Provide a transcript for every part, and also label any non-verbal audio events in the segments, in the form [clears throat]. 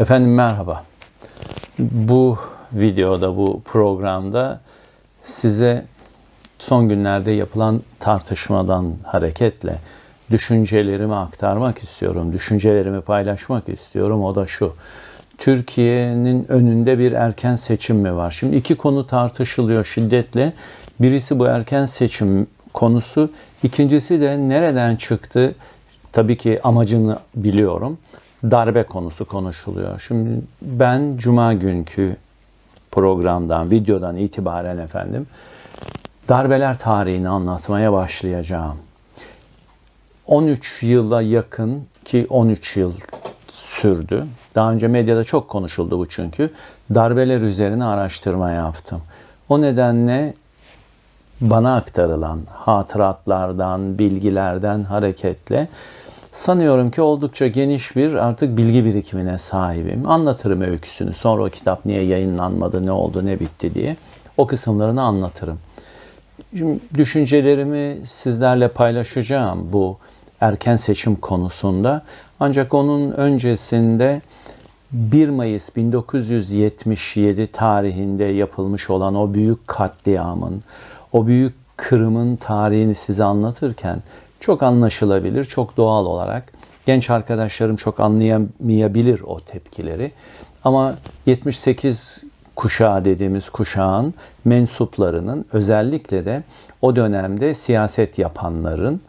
Efendim merhaba. Bu videoda, bu programda size son günlerde yapılan tartışmadan hareketle düşüncelerimi aktarmak istiyorum. Düşüncelerimi paylaşmak istiyorum. O da şu. Türkiye'nin önünde bir erken seçim mi var? Şimdi iki konu tartışılıyor şiddetle. Birisi bu erken seçim konusu. İkincisi de nereden çıktı? Tabii ki amacını biliyorum. Darbe konusu konuşuluyor. Şimdi ben cuma günkü programdan, videodan itibaren efendim darbeler tarihini anlatmaya başlayacağım. 13 yıla yakın ki 13 yıl sürdü. Daha önce medyada çok konuşuldu bu çünkü. Darbeler üzerine araştırma yaptım. O nedenle bana aktarılan hatıratlardan, bilgilerden hareketle sanıyorum ki oldukça geniş bir artık bilgi birikimine sahibim. Anlatırım öyküsünü. Sonra o kitap niye yayınlanmadı, ne oldu, ne bitti diye. O kısımlarını anlatırım. Şimdi düşüncelerimi sizlerle paylaşacağım bu erken seçim konusunda. Ancak onun öncesinde 1 Mayıs 1977 tarihinde yapılmış olan o büyük katliamın, o büyük kırımın tarihini size anlatırken çok anlaşılabilir, çok doğal olarak. Genç arkadaşlarım çok anlayamayabilir o tepkileri. Ama 78 kuşağı dediğimiz kuşağın mensuplarının özellikle de o dönemde siyaset yapanların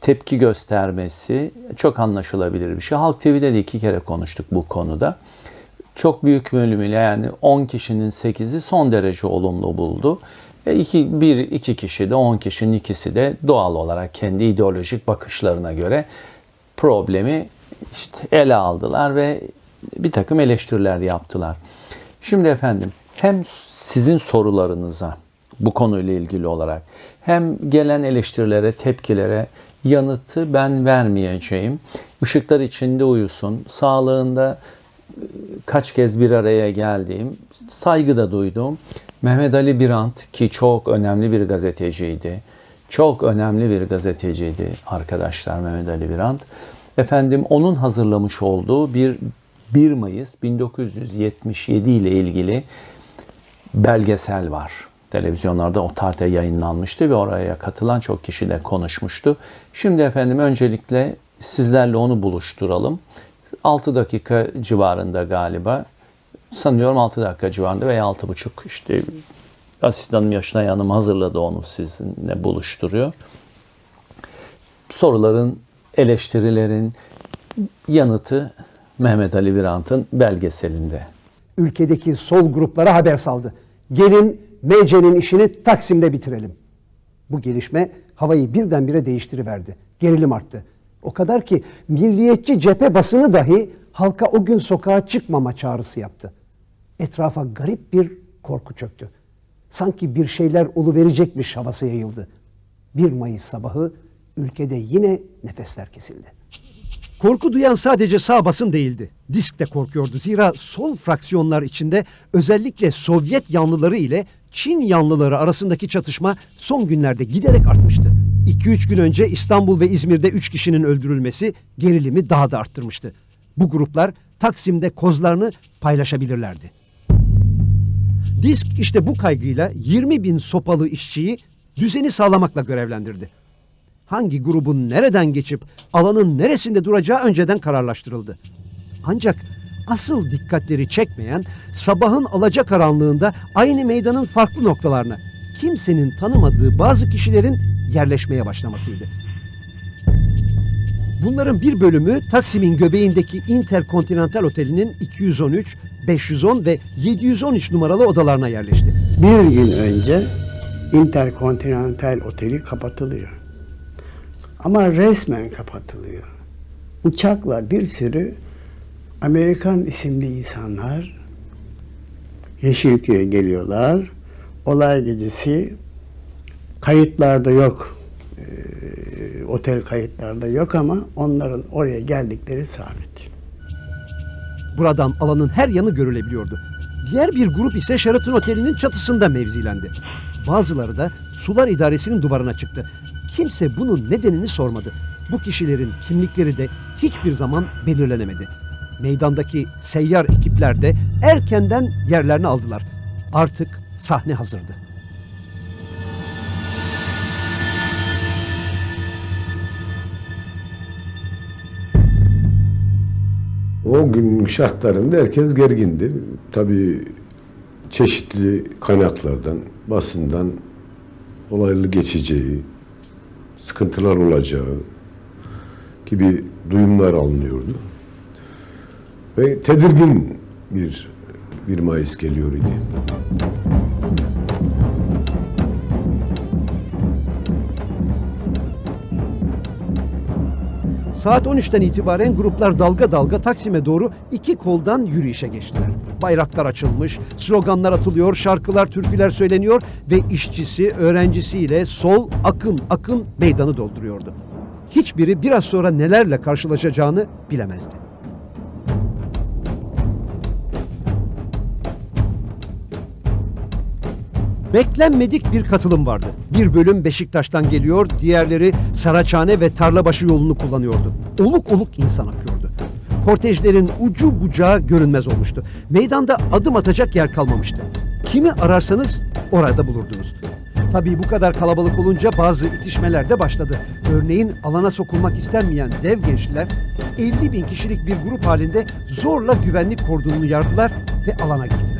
tepki göstermesi çok anlaşılabilir bir şey. Halk TV'de de iki kere konuştuk bu konuda. Çok büyük bölümüyle yani 10 kişinin 8'i son derece olumlu buldu. E iki, bir, iki kişi de 10 kişinin ikisi de doğal olarak kendi ideolojik bakışlarına göre problemi işte ele aldılar ve bir takım eleştiriler yaptılar. Şimdi efendim hem sizin sorularınıza bu konuyla ilgili olarak hem gelen eleştirilere, tepkilere yanıtı ben vermeyeceğim. Işıklar içinde uyusun. Sağlığında kaç kez bir araya geldiğim, saygı da duyduğum Mehmet Ali Birant ki çok önemli bir gazeteciydi. Çok önemli bir gazeteciydi arkadaşlar Mehmet Ali Birant. Efendim onun hazırlamış olduğu bir 1 Mayıs 1977 ile ilgili belgesel var. Televizyonlarda o tarihte yayınlanmıştı ve oraya katılan çok kişi de konuşmuştu. Şimdi efendim öncelikle sizlerle onu buluşturalım. 6 dakika civarında galiba. Sanıyorum 6 dakika civarında veya 6,5 işte asistanım Yaşına Hanım hazırladı onu sizinle buluşturuyor. Soruların, eleştirilerin yanıtı Mehmet Ali Birant'ın belgeselinde. ülkedeki sol gruplara haber saldı. Gelin MC'nin işini Taksim'de bitirelim. Bu gelişme havayı birdenbire değiştiriverdi. Gerilim arttı. O kadar ki milliyetçi cephe basını dahi halka o gün sokağa çıkmama çağrısı yaptı. Etrafa garip bir korku çöktü. Sanki bir şeyler verecekmiş havası yayıldı. 1 Mayıs sabahı ülkede yine nefesler kesildi. Korku duyan sadece sağ basın değildi. Disk de korkuyordu. Zira sol fraksiyonlar içinde özellikle Sovyet yanlıları ile Çin yanlıları arasındaki çatışma son günlerde giderek artmıştı. 2-3 gün önce İstanbul ve İzmir'de 3 kişinin öldürülmesi gerilimi daha da arttırmıştı. Bu gruplar Taksim'de kozlarını paylaşabilirlerdi. Disk işte bu kaygıyla 20 bin sopalı işçiyi düzeni sağlamakla görevlendirdi hangi grubun nereden geçip alanın neresinde duracağı önceden kararlaştırıldı. Ancak asıl dikkatleri çekmeyen sabahın alacakaranlığında aynı meydanın farklı noktalarına kimsenin tanımadığı bazı kişilerin yerleşmeye başlamasıydı. Bunların bir bölümü Taksim'in göbeğindeki Interkontinental Oteli'nin 213, 510 ve 713 numaralı odalarına yerleşti. Bir yıl önce Interkontinental Oteli kapatılıyor. Ama resmen kapatılıyor. Uçakla bir sürü Amerikan isimli insanlar Yeşilköy'e geliyorlar. Olay gecesi kayıtlarda yok. Ee, otel kayıtlarda yok ama onların oraya geldikleri sabit. Buradan alanın her yanı görülebiliyordu. Diğer bir grup ise Sheraton Oteli'nin çatısında mevzilendi. Bazıları da Sular İdaresi'nin duvarına çıktı. Kimse bunun nedenini sormadı. Bu kişilerin kimlikleri de hiçbir zaman belirlenemedi. Meydandaki seyyar ekipler de erkenden yerlerini aldılar. Artık sahne hazırdı. O gün şartlarında herkes gergindi. Tabii çeşitli kaynaklardan, basından olaylı geçeceği, sıkıntılar olacağı gibi duyumlar alınıyordu. Ve tedirgin bir 1 Mayıs geliyor idi. Saat 13'ten itibaren gruplar dalga dalga Taksim'e doğru iki koldan yürüyüşe geçtiler. Bayraklar açılmış, sloganlar atılıyor, şarkılar, türküler söyleniyor ve işçisi, öğrencisiyle sol akın akın meydanı dolduruyordu. Hiçbiri biraz sonra nelerle karşılaşacağını bilemezdi. Beklenmedik bir katılım vardı. Bir bölüm Beşiktaş'tan geliyor, diğerleri Saraçhane ve Tarlabaşı yolunu kullanıyordu. Oluk oluk insan akıyordu. Kortejlerin ucu bucağı görünmez olmuştu. Meydanda adım atacak yer kalmamıştı. Kimi ararsanız orada bulurdunuz. Tabii bu kadar kalabalık olunca bazı itişmeler de başladı. Örneğin alana sokulmak istenmeyen dev gençler 50 bin kişilik bir grup halinde zorla güvenlik kordonunu yardılar ve alana girdiler.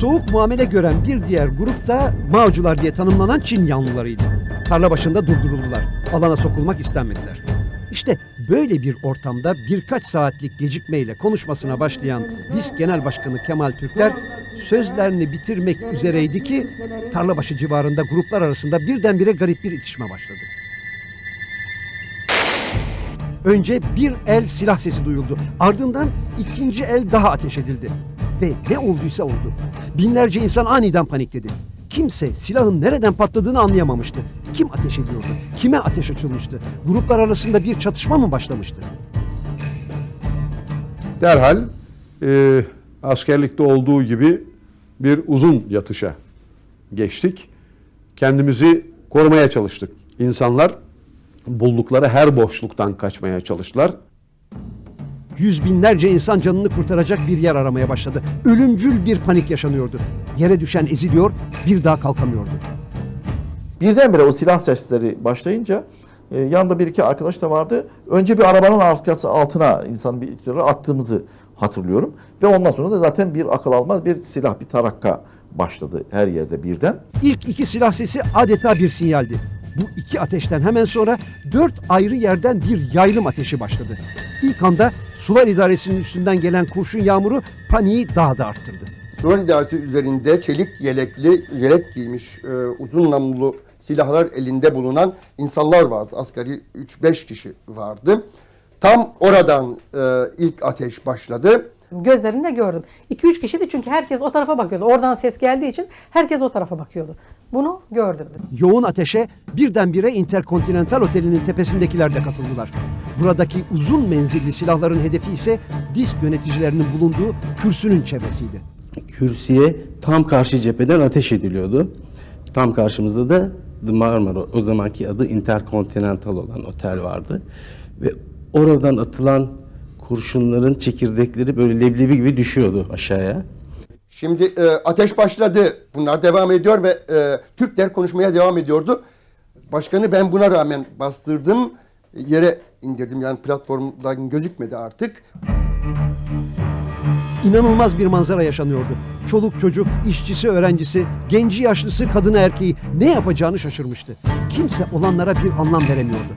Soğuk muamele gören bir diğer grup da Mağcular diye tanımlanan Çin yanlılarıydı. Tarla başında durduruldular. Alana sokulmak istenmediler. İşte böyle bir ortamda birkaç saatlik gecikmeyle konuşmasına başlayan DİSK Genel Başkanı Kemal Türkler sözlerini bitirmek üzereydi ki Tarlabaşı civarında gruplar arasında birdenbire garip bir itişme başladı. Önce bir el silah sesi duyuldu. Ardından ikinci el daha ateş edildi. Ve ne olduysa oldu. Binlerce insan aniden panikledi. Kimse silahın nereden patladığını anlayamamıştı. Kim ateş ediyordu? Kime ateş açılmıştı? Gruplar arasında bir çatışma mı başlamıştı? derhal e, askerlikte olduğu gibi bir uzun yatışa geçtik. Kendimizi korumaya çalıştık. İnsanlar buldukları her boşluktan kaçmaya çalıştılar. Yüz binlerce insan canını kurtaracak bir yer aramaya başladı. Ölümcül bir panik yaşanıyordu. Yere düşen eziliyor, bir daha kalkamıyordu. Birdenbire o silah sesleri başlayınca e, yanında bir iki arkadaş da vardı. Önce bir arabanın arkası altına insan bir silahı attığımızı hatırlıyorum. Ve ondan sonra da zaten bir akıl almaz bir silah, bir tarakka başladı her yerde birden. İlk iki silah sesi adeta bir sinyaldi. Bu iki ateşten hemen sonra dört ayrı yerden bir yaylım ateşi başladı. İlk anda sular idaresinin üstünden gelen kurşun yağmuru paniği daha da arttırdı. Sular idaresi üzerinde çelik yelekli, yelek giymiş e, uzun namlulu silahlar elinde bulunan insanlar vardı. Asgari 3-5 kişi vardı. Tam oradan e, ilk ateş başladı. Gözlerimle gördüm. 2-3 kişiydi çünkü herkes o tarafa bakıyordu. Oradan ses geldiği için herkes o tarafa bakıyordu. Bunu gördüm. Yoğun ateşe birdenbire Interkontinental Oteli'nin tepesindekiler de katıldılar. Buradaki uzun menzilli silahların hedefi ise disk yöneticilerinin bulunduğu kürsünün çevresiydi. kürsüye tam karşı cepheden ateş ediliyordu. Tam karşımızda da The Marmara, o zamanki adı Intercontinental olan otel vardı. Ve oradan atılan kurşunların çekirdekleri böyle leblebi gibi düşüyordu aşağıya. Şimdi e, ateş başladı. Bunlar devam ediyor ve e, Türkler konuşmaya devam ediyordu. Başkanı ben buna rağmen bastırdım. Yere indirdim yani platformdan gözükmedi artık. İnanılmaz bir manzara yaşanıyordu. Çoluk çocuk, işçisi, öğrencisi, genci yaşlısı, kadını erkeği ne yapacağını şaşırmıştı. Kimse olanlara bir anlam veremiyordu.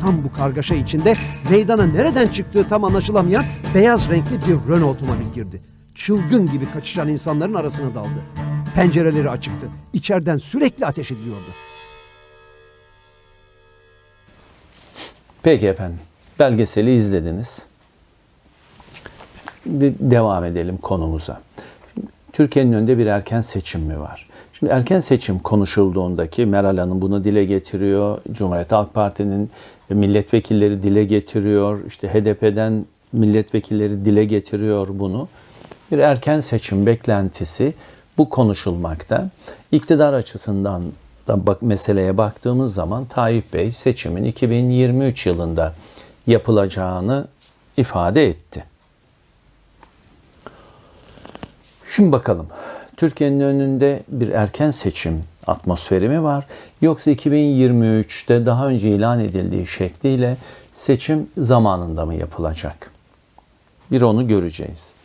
Tam bu kargaşa içinde meydana nereden çıktığı tam anlaşılamayan beyaz renkli bir Renault otomobil girdi. Çılgın gibi kaçışan insanların arasına daldı. Pencereleri açıktı. İçeriden sürekli ateş ediliyordu. Peki efendim. Belgeseli izlediniz. Şimdi devam edelim konumuza. Türkiye'nin önünde bir erken seçim mi var? Şimdi erken seçim konuşulduğundaki Meral Hanım bunu dile getiriyor. Cumhuriyet Halk Parti'nin milletvekilleri dile getiriyor. İşte HDP'den milletvekilleri dile getiriyor bunu. Bir erken seçim beklentisi bu konuşulmakta. İktidar açısından da bak meseleye baktığımız zaman Tayyip Bey seçimin 2023 yılında yapılacağını ifade etti. Şimdi bakalım. Türkiye'nin önünde bir erken seçim atmosferi mi var? Yoksa 2023'te daha önce ilan edildiği şekliyle seçim zamanında mı yapılacak? Bir onu göreceğiz.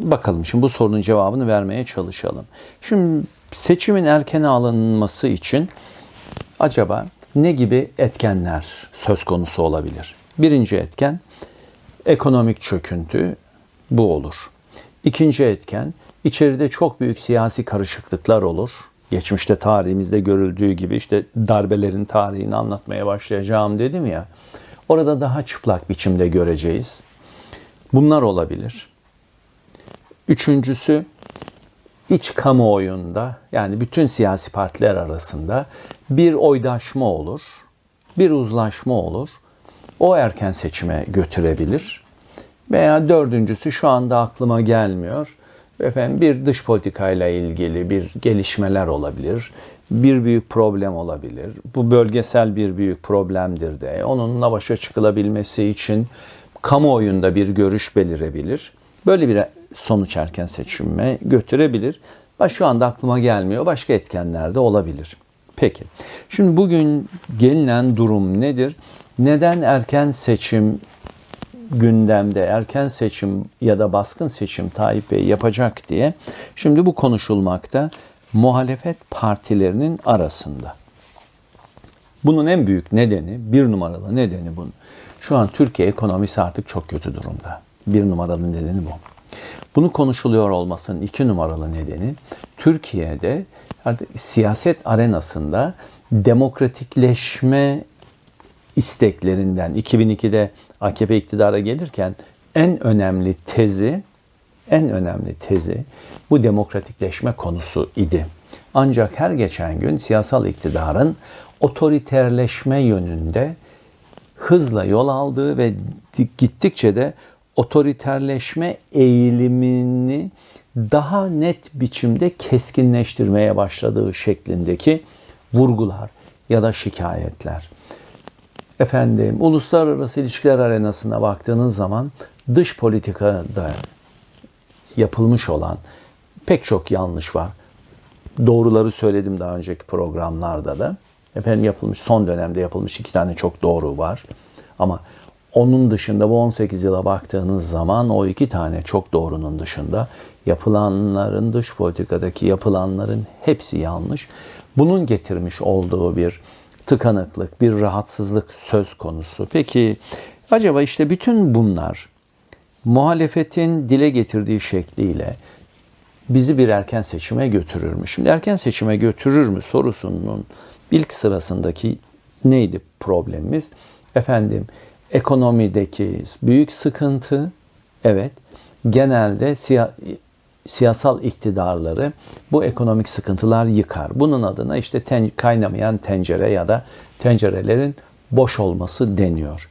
Bakalım şimdi bu sorunun cevabını vermeye çalışalım. Şimdi seçimin erken alınması için acaba ne gibi etkenler söz konusu olabilir? Birinci etken ekonomik çöküntü bu olur. İkinci etken içeride çok büyük siyasi karışıklıklar olur. Geçmişte tarihimizde görüldüğü gibi işte darbelerin tarihini anlatmaya başlayacağım dedim ya. Orada daha çıplak biçimde göreceğiz. Bunlar olabilir. Üçüncüsü iç kamuoyunda yani bütün siyasi partiler arasında bir oydaşma olur, bir uzlaşma olur. O erken seçime götürebilir. Veya dördüncüsü şu anda aklıma gelmiyor. Efendim bir dış politikayla ilgili bir gelişmeler olabilir. Bir büyük problem olabilir. Bu bölgesel bir büyük problemdir de. Onunla başa çıkılabilmesi için kamuoyunda bir görüş belirebilir. Böyle bir sonuç erken seçime götürebilir. Baş şu anda aklıma gelmiyor. Başka etkenler de olabilir. Peki. Şimdi bugün gelinen durum nedir? Neden erken seçim gündemde erken seçim ya da baskın seçim Tayyip Bey yapacak diye şimdi bu konuşulmakta muhalefet partilerinin arasında. Bunun en büyük nedeni, bir numaralı nedeni bunun. Şu an Türkiye ekonomisi artık çok kötü durumda. Bir numaralı nedeni bu. Bunu konuşuluyor olmasının iki numaralı nedeni Türkiye'de artık siyaset arenasında demokratikleşme isteklerinden 2002'de AKP iktidara gelirken en önemli tezi en önemli tezi bu demokratikleşme konusu idi. Ancak her geçen gün siyasal iktidarın otoriterleşme yönünde hızla yol aldığı ve gittikçe de otoriterleşme eğilimini daha net biçimde keskinleştirmeye başladığı şeklindeki vurgular ya da şikayetler. Efendim, uluslararası ilişkiler arenasına baktığınız zaman dış politikada yapılmış olan pek çok yanlış var. Doğruları söyledim daha önceki programlarda da. Efendim yapılmış, son dönemde yapılmış iki tane çok doğru var. Ama onun dışında bu 18 yıla baktığınız zaman o iki tane çok doğrunun dışında yapılanların dış politikadaki yapılanların hepsi yanlış. Bunun getirmiş olduğu bir tıkanıklık, bir rahatsızlık söz konusu. Peki acaba işte bütün bunlar muhalefetin dile getirdiği şekliyle bizi bir erken seçime götürür mü? Şimdi erken seçime götürür mü sorusunun ilk sırasındaki neydi problemimiz? Efendim ekonomideki büyük sıkıntı evet genelde siya, siyasal iktidarları bu ekonomik sıkıntılar yıkar. Bunun adına işte ten, kaynamayan tencere ya da tencerelerin boş olması deniyor.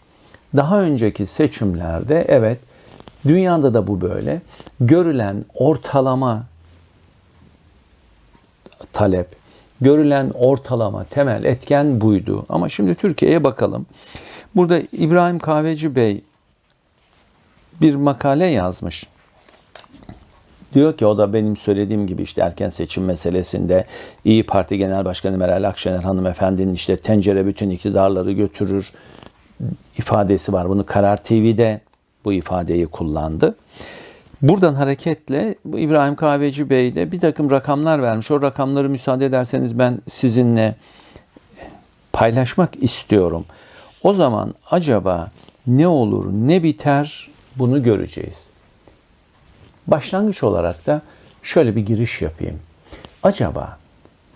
Daha önceki seçimlerde evet dünyada da bu böyle. Görülen ortalama talep, görülen ortalama temel etken buydu. Ama şimdi Türkiye'ye bakalım. Burada İbrahim Kahveci Bey bir makale yazmış. Diyor ki o da benim söylediğim gibi işte erken seçim meselesinde İyi Parti Genel Başkanı Meral Akşener hanımefendinin işte tencere bütün iktidarları götürür ifadesi var. Bunu Karar TV'de bu ifadeyi kullandı. Buradan hareketle İbrahim Kahveci Bey de bir takım rakamlar vermiş. O rakamları müsaade ederseniz ben sizinle paylaşmak istiyorum. O zaman acaba ne olur ne biter bunu göreceğiz. Başlangıç olarak da şöyle bir giriş yapayım. Acaba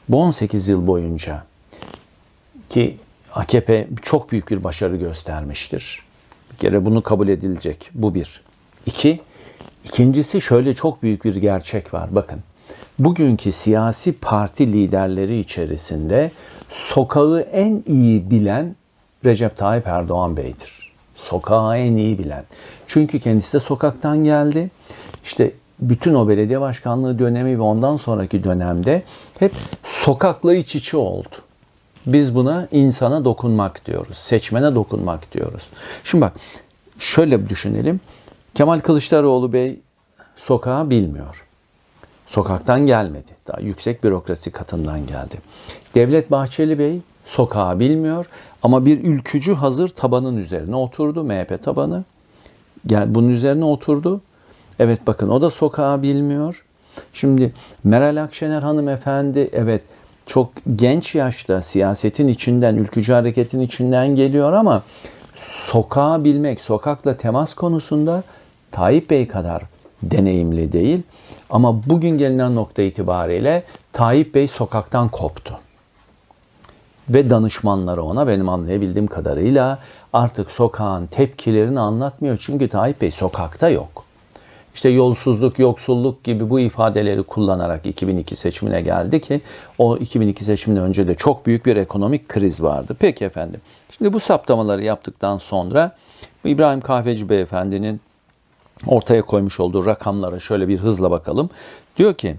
bu 18 yıl boyunca ki AKP çok büyük bir başarı göstermiştir. Bir kere bunu kabul edilecek. Bu bir. İki, ikincisi şöyle çok büyük bir gerçek var. Bakın, bugünkü siyasi parti liderleri içerisinde sokağı en iyi bilen Recep Tayyip Erdoğan Bey'dir. Sokağı en iyi bilen. Çünkü kendisi de sokaktan geldi. İşte bütün o belediye başkanlığı dönemi ve ondan sonraki dönemde hep sokakla iç içe oldu. Biz buna insana dokunmak diyoruz. Seçmene dokunmak diyoruz. Şimdi bak şöyle düşünelim. Kemal Kılıçdaroğlu Bey sokağı bilmiyor. Sokaktan gelmedi. Daha yüksek bürokrasi katından geldi. Devlet Bahçeli Bey sokağı bilmiyor ama bir ülkücü hazır tabanın üzerine oturdu. MHP tabanı. Gel bunun üzerine oturdu. Evet bakın o da sokağı bilmiyor. Şimdi Meral Akşener hanımefendi evet çok genç yaşta siyasetin içinden, ülkücü hareketin içinden geliyor ama sokağı bilmek, sokakla temas konusunda Tayyip Bey kadar deneyimli değil. Ama bugün gelinen nokta itibariyle Tayyip Bey sokaktan koptu. Ve danışmanları ona benim anlayabildiğim kadarıyla artık sokağın tepkilerini anlatmıyor. Çünkü Tayyip Bey sokakta yok. İşte yolsuzluk, yoksulluk gibi bu ifadeleri kullanarak 2002 seçimine geldi ki o 2002 seçiminden önce de çok büyük bir ekonomik kriz vardı. Peki efendim. Şimdi bu saptamaları yaptıktan sonra İbrahim Kahveci Beyefendi'nin ortaya koymuş olduğu rakamlara şöyle bir hızla bakalım. Diyor ki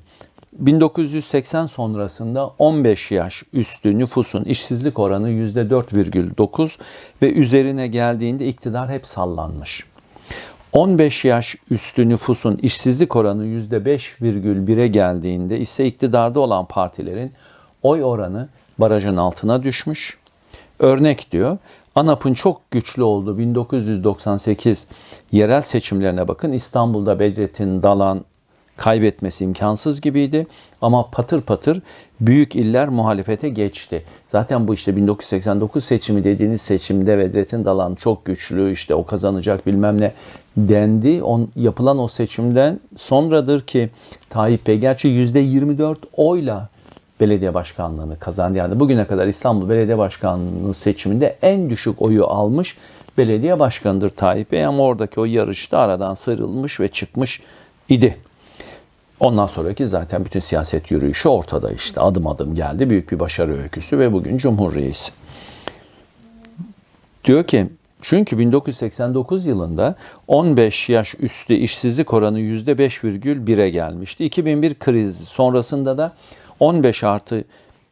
1980 sonrasında 15 yaş üstü nüfusun işsizlik oranı %4,9 ve üzerine geldiğinde iktidar hep sallanmış. 15 yaş üstü nüfusun işsizlik oranı %5,1'e geldiğinde ise iktidarda olan partilerin oy oranı barajın altına düşmüş. Örnek diyor. ANAP'ın çok güçlü olduğu 1998 yerel seçimlerine bakın. İstanbul'da Bedrettin Dalan kaybetmesi imkansız gibiydi. Ama patır patır büyük iller muhalefete geçti. Zaten bu işte 1989 seçimi dediğiniz seçimde Bedrettin Dalan çok güçlü işte o kazanacak bilmem ne dendi. On, yapılan o seçimden sonradır ki Tayyip Bey gerçi %24 oyla belediye başkanlığını kazandı. Yani bugüne kadar İstanbul Belediye Başkanlığı seçiminde en düşük oyu almış belediye başkanıdır Tayyip Bey ama oradaki o yarışta aradan sıyrılmış ve çıkmış idi. Ondan sonraki zaten bütün siyaset yürüyüşü ortada işte adım adım geldi. Büyük bir başarı öyküsü ve bugün Cumhur Reisi. Diyor ki çünkü 1989 yılında 15 yaş üstü işsizlik oranı %5,1'e gelmişti. 2001 krizi sonrasında da 15 artı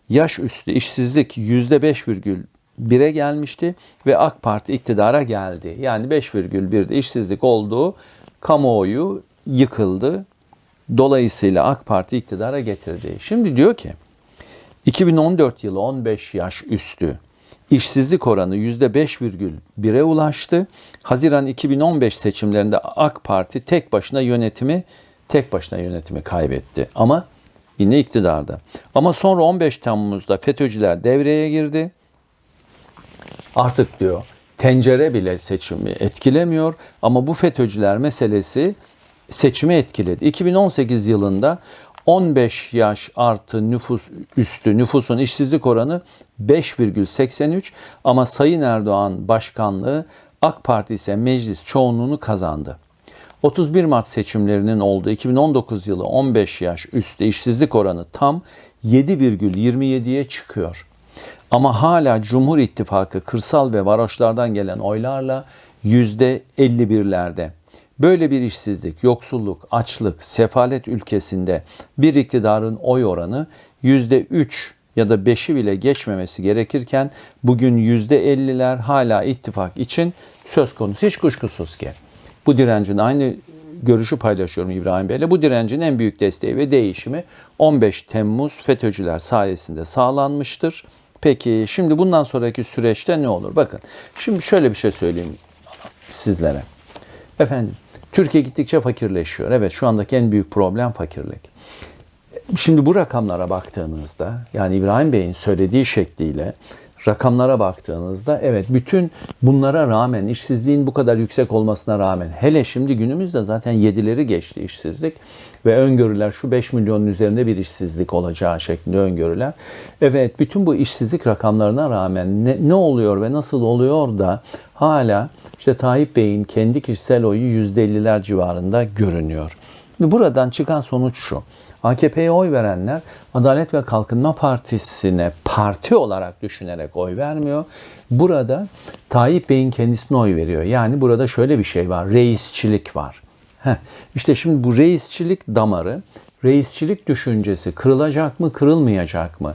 yaş üstü işsizlik %5,1'e gelmişti ve AK Parti iktidara geldi. Yani 5,1'de işsizlik olduğu kamuoyu yıkıldı. Dolayısıyla AK Parti iktidara getirdi. Şimdi diyor ki 2014 yılı 15 yaş üstü işsizlik oranı %5,1'e ulaştı. Haziran 2015 seçimlerinde AK Parti tek başına yönetimi tek başına yönetimi kaybetti. Ama yine iktidarda. Ama sonra 15 Temmuz'da FETÖ'cüler devreye girdi. Artık diyor tencere bile seçimi etkilemiyor ama bu FETÖ'cüler meselesi seçimi etkiledi. 2018 yılında 15 yaş artı nüfus üstü nüfusun işsizlik oranı 5,83 ama Sayın Erdoğan başkanlığı AK Parti ise meclis çoğunluğunu kazandı. 31 Mart seçimlerinin olduğu 2019 yılı 15 yaş üstü işsizlik oranı tam 7,27'ye çıkıyor. Ama hala Cumhur İttifakı kırsal ve varoşlardan gelen oylarla %51'lerde. Böyle bir işsizlik, yoksulluk, açlık, sefalet ülkesinde bir iktidarın oy oranı %3 ya da 5'i bile geçmemesi gerekirken bugün %50'ler hala ittifak için söz konusu. Hiç kuşkusuz ki bu direncin aynı görüşü paylaşıyorum İbrahim Bey'le. Bu direncin en büyük desteği ve değişimi 15 Temmuz FETÖ'cüler sayesinde sağlanmıştır. Peki şimdi bundan sonraki süreçte ne olur? Bakın şimdi şöyle bir şey söyleyeyim sizlere. Efendim Türkiye gittikçe fakirleşiyor. Evet şu andaki en büyük problem fakirlik. Şimdi bu rakamlara baktığınızda yani İbrahim Bey'in söylediği şekliyle rakamlara baktığınızda evet bütün bunlara rağmen işsizliğin bu kadar yüksek olmasına rağmen hele şimdi günümüzde zaten yedileri geçti işsizlik ve öngörüler şu 5 milyonun üzerinde bir işsizlik olacağı şeklinde öngörüler. Evet bütün bu işsizlik rakamlarına rağmen ne, ne oluyor ve nasıl oluyor da hala işte Tayyip Bey'in kendi kişisel oyu %50'ler civarında görünüyor. Buradan çıkan sonuç şu. AKP'ye oy verenler Adalet ve Kalkınma Partisi'ne parti olarak düşünerek oy vermiyor. Burada Tayyip Bey'in kendisine oy veriyor. Yani burada şöyle bir şey var. Reisçilik var. Heh, işte şimdi bu reisçilik damarı, reisçilik düşüncesi kırılacak mı, kırılmayacak mı?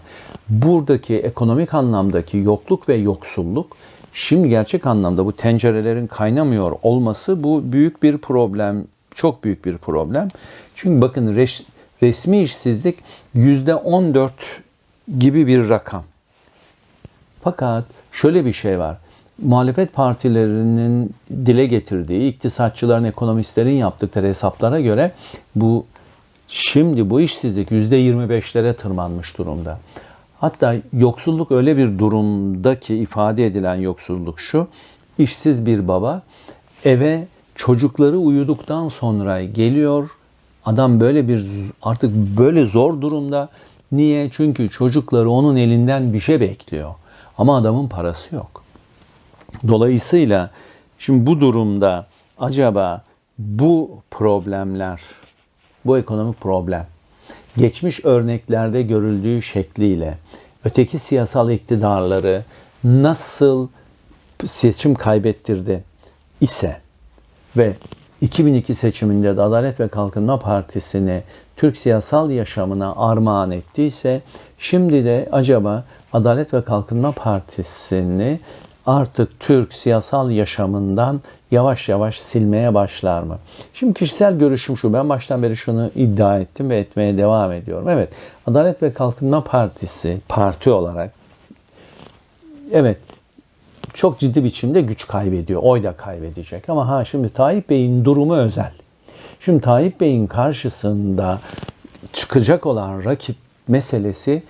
Buradaki ekonomik anlamdaki yokluk ve yoksulluk Şimdi gerçek anlamda bu tencerelerin kaynamıyor olması bu büyük bir problem. Çok büyük bir problem. Çünkü bakın res- resmi işsizlik yüzde 14 gibi bir rakam. Fakat şöyle bir şey var. Muhalefet partilerinin dile getirdiği, iktisatçıların, ekonomistlerin yaptıkları hesaplara göre bu şimdi bu işsizlik %25'lere tırmanmış durumda. Hatta yoksulluk öyle bir durumda ki ifade edilen yoksulluk şu. işsiz bir baba eve çocukları uyuduktan sonra geliyor. Adam böyle bir artık böyle zor durumda. Niye? Çünkü çocukları onun elinden bir şey bekliyor. Ama adamın parası yok. Dolayısıyla şimdi bu durumda acaba bu problemler, bu ekonomik problem geçmiş örneklerde görüldüğü şekliyle öteki siyasal iktidarları nasıl seçim kaybettirdi ise ve 2002 seçiminde de Adalet ve Kalkınma Partisi'ni Türk siyasal yaşamına armağan ettiyse şimdi de acaba Adalet ve Kalkınma Partisi'ni artık Türk siyasal yaşamından yavaş yavaş silmeye başlar mı? Şimdi kişisel görüşüm şu. Ben baştan beri şunu iddia ettim ve etmeye devam ediyorum. Evet, Adalet ve Kalkınma Partisi parti olarak evet çok ciddi biçimde güç kaybediyor. Oy da kaybedecek. Ama ha şimdi Tayyip Bey'in durumu özel. Şimdi Tayyip Bey'in karşısında çıkacak olan rakip meselesi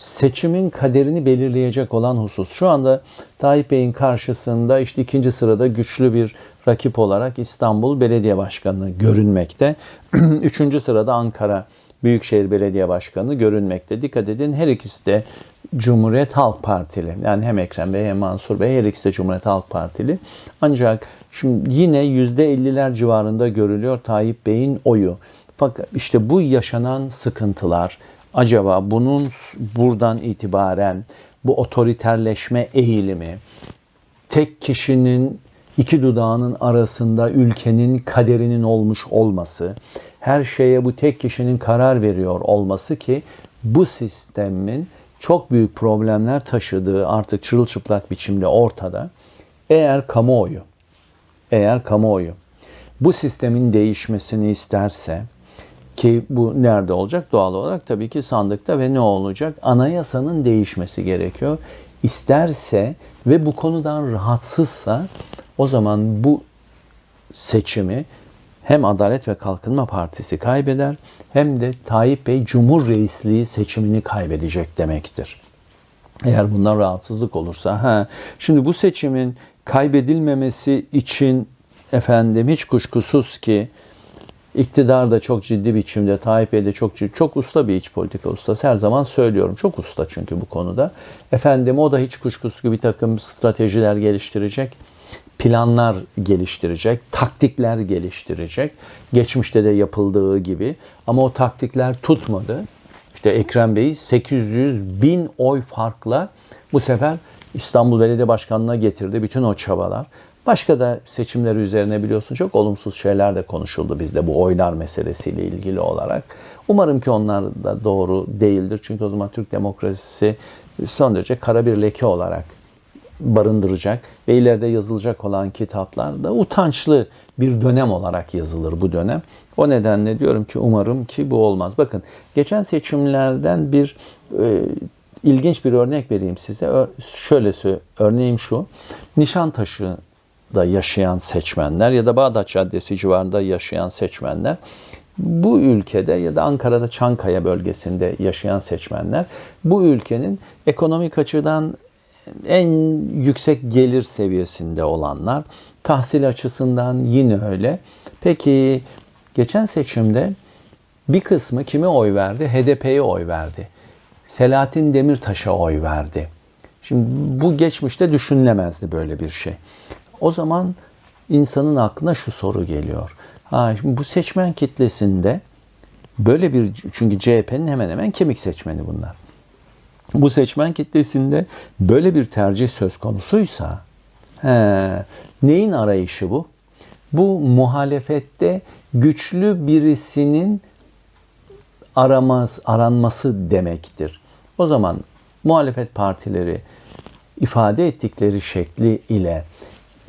seçimin kaderini belirleyecek olan husus. Şu anda Tayyip Bey'in karşısında işte ikinci sırada güçlü bir rakip olarak İstanbul Belediye Başkanı görünmekte. [clears throat] Üçüncü sırada Ankara Büyükşehir Belediye Başkanı görünmekte. Dikkat edin her ikisi de Cumhuriyet Halk Partili. Yani hem Ekrem Bey hem Mansur Bey her ikisi de Cumhuriyet Halk Partili. Ancak şimdi yine %50'ler civarında görülüyor Tayyip Bey'in oyu. Fakat işte bu yaşanan sıkıntılar acaba bunun buradan itibaren bu otoriterleşme eğilimi tek kişinin iki dudağının arasında ülkenin kaderinin olmuş olması, her şeye bu tek kişinin karar veriyor olması ki bu sistemin çok büyük problemler taşıdığı artık çırılçıplak biçimde ortada. Eğer kamuoyu, eğer kamuoyu bu sistemin değişmesini isterse ki bu nerede olacak? Doğal olarak tabii ki sandıkta ve ne olacak? Anayasanın değişmesi gerekiyor. İsterse ve bu konudan rahatsızsa o zaman bu seçimi hem Adalet ve Kalkınma Partisi kaybeder hem de Tayyip Bey Cumhur Reisliği seçimini kaybedecek demektir. Eğer bundan rahatsızlık olursa ha şimdi bu seçimin kaybedilmemesi için efendim hiç kuşkusuz ki İktidar da çok ciddi biçimde, Tayyip Bey de çok ciddi, çok usta bir iç politika ustası. Her zaman söylüyorum. Çok usta çünkü bu konuda. Efendim o da hiç kuşkusuz bir takım stratejiler geliştirecek, planlar geliştirecek, taktikler geliştirecek. Geçmişte de yapıldığı gibi. Ama o taktikler tutmadı. İşte Ekrem Bey 800 bin oy farkla bu sefer İstanbul Belediye Başkanlığı'na getirdi bütün o çabalar. Başka da seçimleri üzerine biliyorsun çok olumsuz şeyler de konuşuldu bizde bu oylar meselesiyle ilgili olarak. Umarım ki onlar da doğru değildir. Çünkü o zaman Türk demokrasisi son derece kara bir leke olarak barındıracak ve ileride yazılacak olan kitaplar da utançlı bir dönem olarak yazılır bu dönem. O nedenle diyorum ki umarım ki bu olmaz. Bakın geçen seçimlerden bir e, ilginç bir örnek vereyim size. Ö- şöyle. Örneğim şu. Nişantaşı da yaşayan seçmenler ya da Bağdat Caddesi civarında yaşayan seçmenler bu ülkede ya da Ankara'da Çankaya bölgesinde yaşayan seçmenler bu ülkenin ekonomik açıdan en yüksek gelir seviyesinde olanlar, tahsil açısından yine öyle. Peki geçen seçimde bir kısmı kime oy verdi? HDP'ye oy verdi. Selahattin Demirtaş'a oy verdi. Şimdi bu geçmişte düşünülemezdi böyle bir şey. O zaman insanın aklına şu soru geliyor. Ha, şimdi bu seçmen kitlesinde böyle bir çünkü CHP'nin hemen hemen kemik seçmeni bunlar. Bu seçmen kitlesinde böyle bir tercih söz konusuysa he, neyin arayışı bu? Bu muhalefette güçlü birisinin aramaz, aranması demektir. O zaman muhalefet partileri ifade ettikleri şekli ile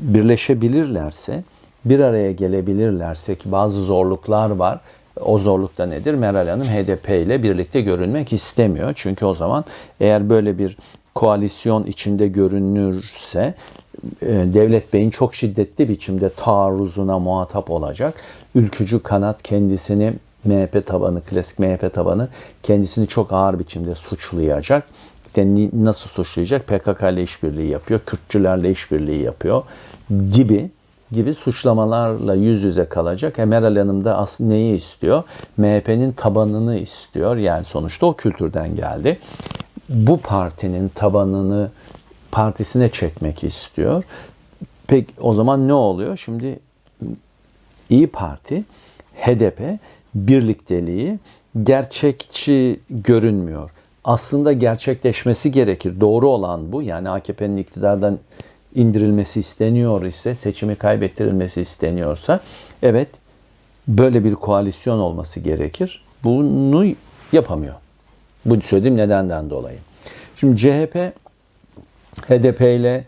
birleşebilirlerse, bir araya gelebilirlerse ki bazı zorluklar var. O zorluk da nedir? Meral Hanım HDP ile birlikte görünmek istemiyor. Çünkü o zaman eğer böyle bir koalisyon içinde görünürse e, Devlet Bey'in çok şiddetli biçimde taarruzuna muhatap olacak. Ülkücü kanat kendisini MHP tabanı, klasik MHP tabanı kendisini çok ağır biçimde suçlayacak. İşte nasıl suçlayacak? PKK ile işbirliği yapıyor, Kürtçülerle işbirliği yapıyor gibi gibi suçlamalarla yüz yüze kalacak. E, Meral Hanım da aslında neyi istiyor? MHP'nin tabanını istiyor. Yani sonuçta o kültürden geldi. Bu partinin tabanını partisine çekmek istiyor. Peki o zaman ne oluyor? Şimdi İyi Parti, HDP birlikteliği gerçekçi görünmüyor. Aslında gerçekleşmesi gerekir. Doğru olan bu. Yani AKP'nin iktidardan indirilmesi isteniyor ise, seçimi kaybettirilmesi isteniyorsa evet böyle bir koalisyon olması gerekir. Bunu yapamıyor. Bu söylediğim nedenden dolayı. Şimdi CHP HDP ile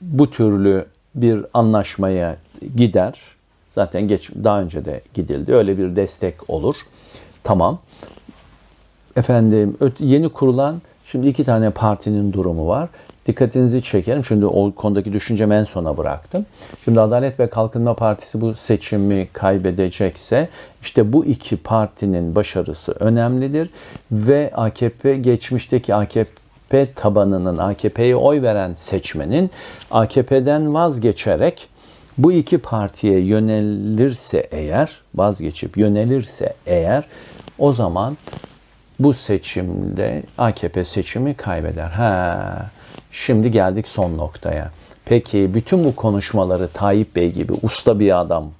bu türlü bir anlaşmaya gider. Zaten geç daha önce de gidildi. Öyle bir destek olur. Tamam. Efendim yeni kurulan şimdi iki tane partinin durumu var. Dikkatinizi çekerim. Şimdi o konudaki düşüncemi en sona bıraktım. Şimdi Adalet ve Kalkınma Partisi bu seçimi kaybedecekse işte bu iki partinin başarısı önemlidir ve AKP geçmişteki AKP tabanının AKP'ye oy veren seçmenin AKP'den vazgeçerek bu iki partiye yönelirse eğer, vazgeçip yönelirse eğer o zaman bu seçimde AKP seçimi kaybeder. Ha, şimdi geldik son noktaya. Peki bütün bu konuşmaları Tayyip Bey gibi usta bir adam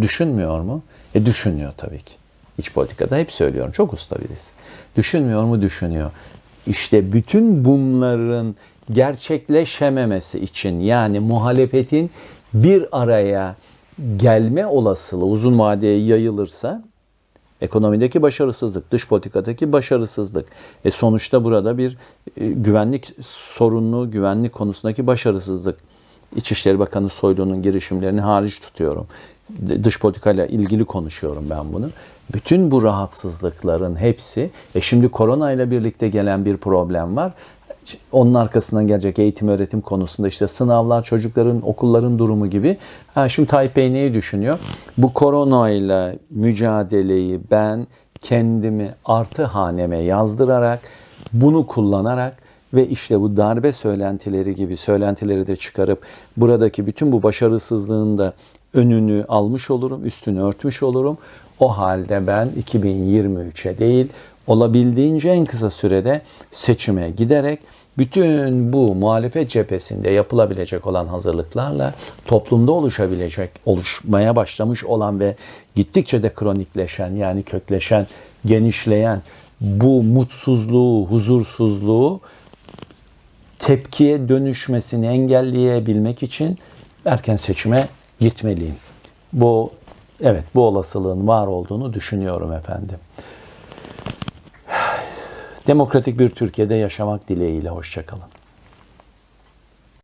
düşünmüyor mu? E düşünüyor tabii ki. İç politikada hep söylüyorum. Çok usta birisi. Düşünmüyor mu? Düşünüyor. İşte bütün bunların gerçekleşememesi için yani muhalefetin bir araya gelme olasılığı uzun vadeye yayılırsa ekonomideki başarısızlık, dış politikadaki başarısızlık. E sonuçta burada bir e, güvenlik sorunlu, güvenlik konusundaki başarısızlık. İçişleri Bakanı Soylu'nun girişimlerini hariç tutuyorum. Dış politikayla ilgili konuşuyorum ben bunu. Bütün bu rahatsızlıkların hepsi, e şimdi korona ile birlikte gelen bir problem var. Onun arkasından gelecek eğitim öğretim konusunda işte sınavlar, çocukların, okulların durumu gibi. Ha, şimdi Tayyip Bey neyi düşünüyor? Bu koronayla mücadeleyi ben kendimi artı haneme yazdırarak, bunu kullanarak ve işte bu darbe söylentileri gibi söylentileri de çıkarıp buradaki bütün bu başarısızlığın da önünü almış olurum, üstünü örtmüş olurum. O halde ben 2023'e değil, olabildiğince en kısa sürede seçime giderek bütün bu muhalefet cephesinde yapılabilecek olan hazırlıklarla toplumda oluşabilecek, oluşmaya başlamış olan ve gittikçe de kronikleşen yani kökleşen, genişleyen bu mutsuzluğu, huzursuzluğu tepkiye dönüşmesini engelleyebilmek için erken seçime gitmeliyim. Bu evet bu olasılığın var olduğunu düşünüyorum efendim. Demokratik bir Türkiye'de yaşamak dileğiyle hoşçakalın.